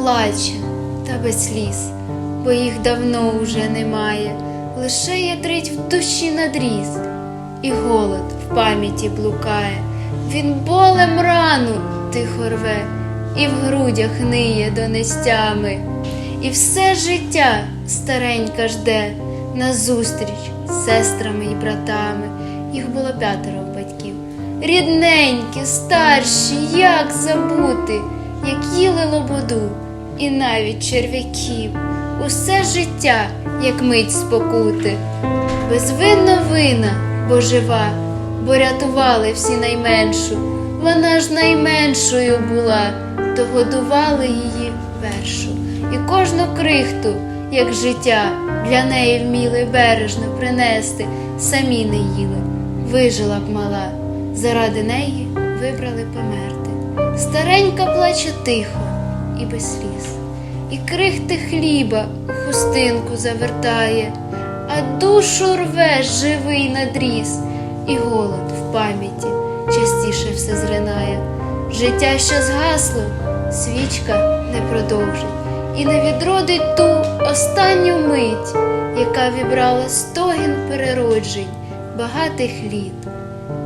плаче, та без сліз, бо їх давно уже немає, лише ятрить в душі надріз, і голод в пам'яті блукає, він болем рану тихо рве, і в грудях ниє донестями, і все життя старенька жде назустріч з сестрами і братами. Їх було п'ятеро батьків. Рідненькі, старші, як забути, як їли лободу, і навіть черв'яків, усе життя, як мить спокути. Безвинно вина, бо жива, бо рятували всі найменшу. Вона ж найменшою була, то годували її першу. І кожну крихту, як життя, для неї вміли бережно принести, самі не їли. Вижила б мала, заради неї вибрали померти. Старенька плаче тихо і без сліз, і крихти хліба у хустинку завертає, а душу рве живий надріз, і голод в пам'яті частіше все зринає. Життя, що згасло, свічка не продовжить і не відродить ту останню мить, яка вібрала стогін перероджень, багатих літ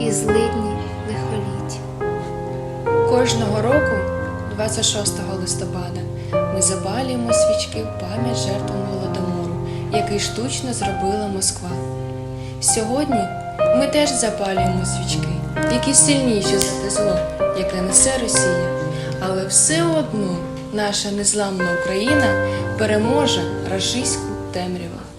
і злидні. Кожного року, 26 листопада, ми запалюємо свічки в пам'ять жертвам голодомору, який штучно зробила Москва. Сьогодні ми теж запалюємо свічки, які сильніші за те зло, яке несе Росія. Але все одно наша незламна Україна переможе рашистську темряву.